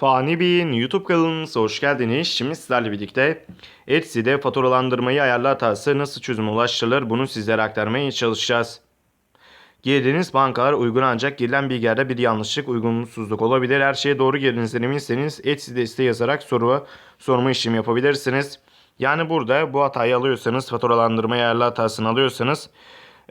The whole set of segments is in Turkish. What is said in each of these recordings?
Fani Bey'in YouTube kanalımıza hoş geldiniz. Şimdi sizlerle birlikte Etsy'de faturalandırmayı ayarlı hatası nasıl çözüme ulaştırılır bunu sizlere aktarmaya çalışacağız. Girdiğiniz bankalar uygun ancak girilen bilgilerde bir yanlışlık, uygunsuzluk olabilir. Her şeye doğru girdiğinizden eminseniz Etsy desteği yazarak soru sorma işlemi yapabilirsiniz. Yani burada bu hatayı alıyorsanız, faturalandırma ayarlı hatasını alıyorsanız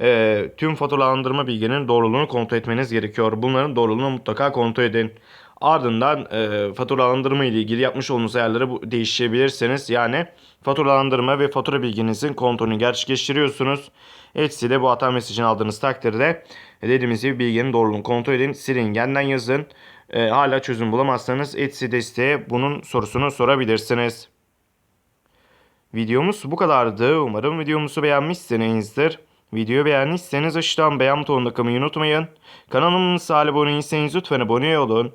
e, tüm faturalandırma bilginin doğruluğunu kontrol etmeniz gerekiyor. Bunların doğruluğunu mutlaka kontrol edin. Ardından e, faturalandırma ile ilgili yapmış olduğunuz ayarları bu, değiştirebilirsiniz. Yani faturalandırma ve fatura bilginizin kontrolünü gerçekleştiriyorsunuz. Etsy'de bu hata mesajını aldığınız takdirde e, dediğimiz gibi bilginin doğruluğunu kontrol edin. Silin yeniden yazın. E, hala çözüm bulamazsanız Etsy desteğe bunun sorusunu sorabilirsiniz. Videomuz bu kadardı. Umarım videomuzu beğenmişsinizdir. Videoyu beğendiyseniz aşağıdan beğen butonuna kılmayı unutmayın. Kanalımıza abone değilseniz lütfen abone olun.